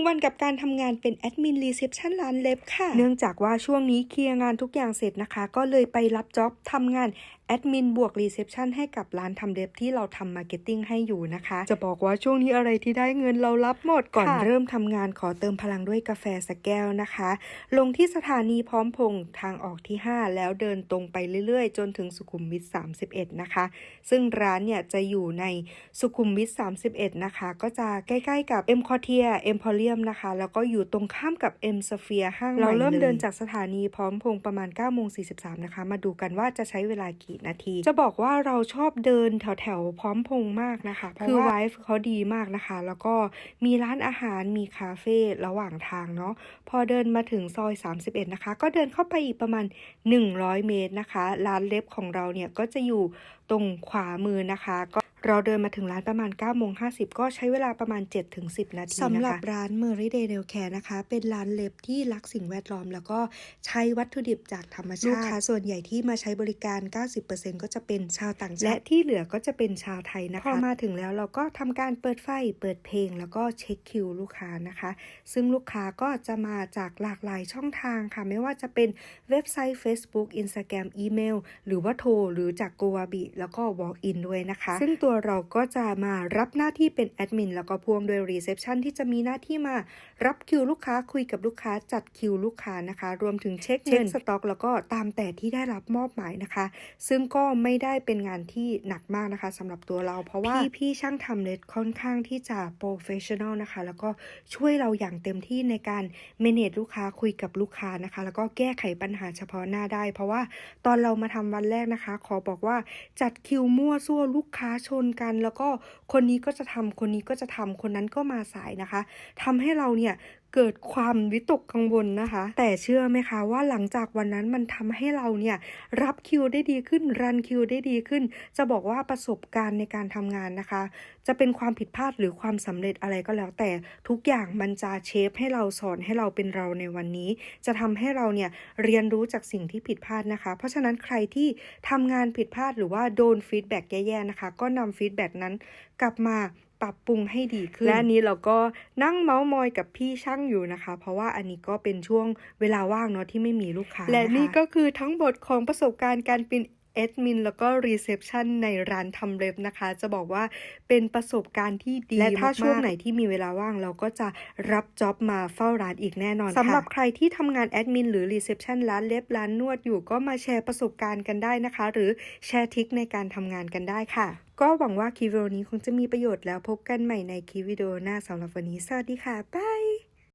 1 วันกับการทำงานเป็นแอดมินรีเซพชันร้านเล็บค่ะ เนื่องจากว่าช่วงนี้เคลียร์งานทุกอย่างเสร็จนะคะ ก็เลยไปรับจ็อบทำงาน แอดมินบวกรีเซพชันให้กับร้านทำเล็บที่เราทำมาร์เก็ตติ้งให้อยู่นะคะ จะบอกว่าช่วงนี้อะไรที่ได้เงินเรารับหมดก่อนค่ะเริ่มทำงานขอเติมพลังด้วยกาแฟสักแก้วนะคะ ลงที่สถานีพร้อมพงษ์ทางออกที่ 5 แล้วเดินตรงไปเรื่อยๆ จนถึงสุขุมวิท 31 นะคะ ซึ่งร้านเนี่ยจะอยู่ในสุขุมวิท 31 นะคะ ก็จะใกล้ๆกับ M c o r t i e r Emporium นะคะ แล้วก็อยู่ตรงข้ามกับ M Sphere ห้างเราเริ่มเดินจากสถานีพร้อมพงษ์ประมาณ9โมง43นะคะมาดูกันว่าจะใช้เวลากี่นาที จะบอกว่าเราชอบเดินแถวๆพร้อมพงษ์มากนะคะคือไวฟ์เขาดีมากนะคะ แล้วก็มีร้านอาหารมีคาเฟ่ระหว่างทางเนาะพอเดินมาถึงซอย 31 นะคะ ก็เดินเข้าไปอีกประมาณ 100 เมตรนะคะ ร้านเล็บของเราเนี่ยก็จะอยู่ตรงขวามือนะคะก็ เราเดินมาถึงร้านประมาณ9โมง50ก็ใช้เวลาประมาณ 7-10นาทีนะคะสำหรับร้าน m e r y Day Nail Care นะคะ เป็นร้านเล็บที่รักสิ่งแวดล้อม แล้วก็ใช้วัตถุดิบจากธรรมชาติลูกค้าส่วนใหญ่ที่มาใช้บริการ 90%ก็จะเป็นชาวต่างชาติและที่เหลือก็จะเป็นชาวไทยนะคะพอมาถึงแล้วเราก็ทำการเปิดไฟเปิดเพลง แล้วก็เช็คคิวลูกค้านะคะ ซึ่งลูกค้าก็จะมาจากหลากหลายช่องทางค่ะ ไม่ว่าจะเป็นเว็บไซต์ Facebook Instagram อีเมลหรือว่าโทรหรือจาก g o w a b i แล้วก็ Walk in ด้วยนะคะ ซึ่งตัวเราก็จะมารับหน้าที่เป็นแอดมินแล้วก็พ่วงด้วย Reception ที่จะมีหน้าที่มารับคิวลูกค้าคุยกับลูกค้าจัดคิวลูกค้านะคะ รวมถึงเช็คเช็คสต็อก แล้วก็ตามแต่ที่ได้รับมอบหมายนะคะ ซึ่งก็ไม่ได้เป็นงานที่หนักมากนะคะสำหรับตัวเรา เพราะว่าพี่พี่ช่างทำเล็บค่อนข้างที่จะโปรเฟชชั่นอลนะคะ แล้วก็ช่วยเราอย่างเต็มที่ในการ manage ลูกค้าคุยกับลูกค้านะคะ แล้วก็แก้ไขปัญหาเฉพาะหน้าได้ เพราะว่าตอนเรามาทำวันแรกนะคะ ขอบอกว่าจัดคิวมั่วซั่วลูกค้าชนกัน แล้วก็คนนี้ก็จะทำคนนี้ก็จะทำคนนั้นก็มาสายนะคะทำให้เราเนี่ย เกิดความวิตกกังวลนะคะ แต่เชื่อไหมคะว่าหลังจากวันนั้นมันทำให้เราเนี่ยรับคิวได้ดีขึ้น รันคิวได้ดีขึ้น จะบอกว่าประสบการณ์ในการทำงานนะคะ จะเป็นความผิดพลาดหรือความสำเร็จอะไรก็แล้ว แต่ทุกอย่างมันจะเชฟให้เราสอนให้เราเป็นเราในวันนี้ จะทำให้เราเนี่ยเรียนรู้จากสิ่งที่ผิดพลาดนะคะ เพราะฉะนั้นใครที่ทำงานผิดพลาดหรือว่าโดนฟีดแบ็กแย่ๆนะคะ ก็นำฟีดแบ็กนั้นกลับมา ปรับปรุงให้ดีขึ้น และอันนี้เราก็นั่งเมาส์มอยกับพี่ช่างอยู่นะคะ เพราะว่าอันนี้ก็เป็นช่วงเวลาว่างเนาะที่ไม่มีลูกค้าและนี่ก็คือทั้งหมดของประสบการณ์การเป็น แอดมินแล้วก็รีเซพชันในร้านทำเล็บนะคะ จะบอกว่าเป็นประสบการณ์ที่ดีและถ้าช่วงไหนที่มีเวลาว่าง เราก็จะรับจ็อบมาเฝ้าร้านอีกแน่นอนสำหรับใครที่ทำงานแอดมินหรือรีเซพชันร้านเล็บร้านนวดอยู่ก็มาแชร์ประสบการณ์กันได้นะคะ หรือแชร์ทริคในการทำงานกันได้ค่ะ ก็หวังว่าคลิปวิดีโอนี้คงจะมีประโยชน์แล้วพบกันใหม่ในคลิปวิดีโอหน้าสำหรับวันนี้สวัสดีค่ะบาย